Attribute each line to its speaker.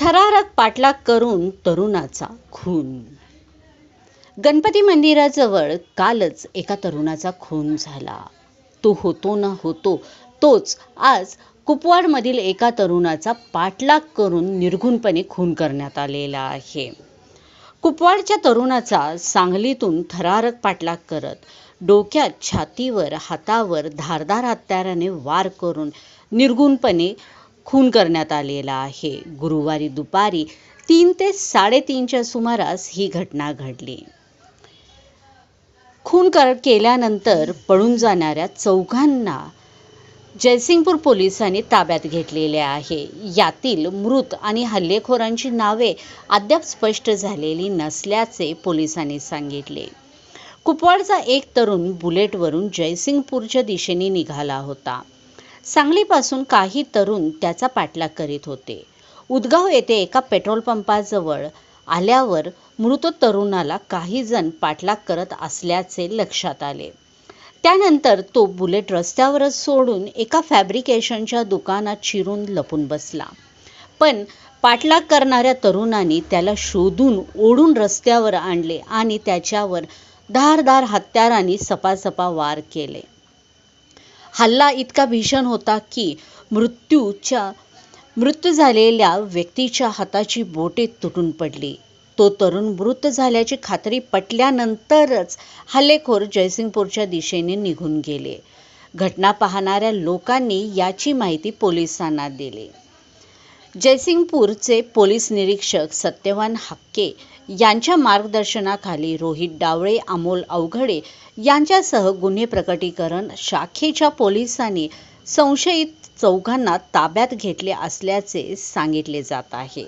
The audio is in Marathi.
Speaker 1: थरारक पाठलाग करून तरुणाचा खून. गणपती मंदिराजवळ कालच एका तरुणाचा खून झाला. तो होतो ना होतो तोच आज कुपवाडमधील एका तरुणाचा पाठलाग करून निर्घुणपणे खून करण्यात आलेला आहे. कुपवाडच्या तरुणाचा सांगलीतून थरारक पाठलाग करत डोक्यात छातीवर हातावर धारदार हत्याराने वार करून निर्गुणपणे खून करण्यात आलेला आहे. गुरुवारी दुपारी तीन ते साडेतीनच्या सुमारास ही घटना घडली. खून कर केल्यानंतर पळून जाणाऱ्या चौघांना जयसिंगपूर पोलिसांनी ताब्यात घेतलेले आहे. यातील मृत आणि हल्लेखोरांची नावे अद्याप स्पष्ट झालेली नसल्याचे पोलिसांनी सांगितले. कुपवाडचा एक तरुण बुलेटवरून जयसिंगपूरच्या दिशेने निघाला होता. सांगलीपासून काही तरुण त्याचा पाठलाग करीत होते. उदगाव येथे एका पेट्रोल पंपाजवळ आल्यावर मृत तरुणाला काही जण पाठलाग करत असल्याचे लक्षात आले. त्यानंतर तो बुलेट रस्त्यावरच सोडून एका फॅब्रिकेशनच्या दुकानात चिरून लपून बसला. पण पाठलाग करणाऱ्या तरुणांनी त्याला शोधून ओढून रस्त्यावर आणले आणि त्याच्यावर धारदार हत्यारांनी सपासपा वार केले. हल्ला इतका भीषण होता की मृत्यूच्या मृत्यू झालेल्या व्यक्तीच्या हाताची बोटे तुटून पडली. तो तरुण मृत झाल्याची खात्री पटल्यानंतरच हल्लेखोर जयसिंगपूरच्या दिशेने निघून गेले. घटना पाहणाऱ्या लोकांनी याची माहिती पोलिसांना दिली. जयसिंगपूरचे पोलीस निरीक्षक सत्यवान हक्के यांच्या मार्गदर्शनाखाली रोहित डावळे अमोल अवघडे यांच्यासह गुन्हे प्रकटीकरण शाखेच्या पोलिसांनी संशयित चौघांना ताब्यात घेतले असल्याचे सांगितले जात आहे.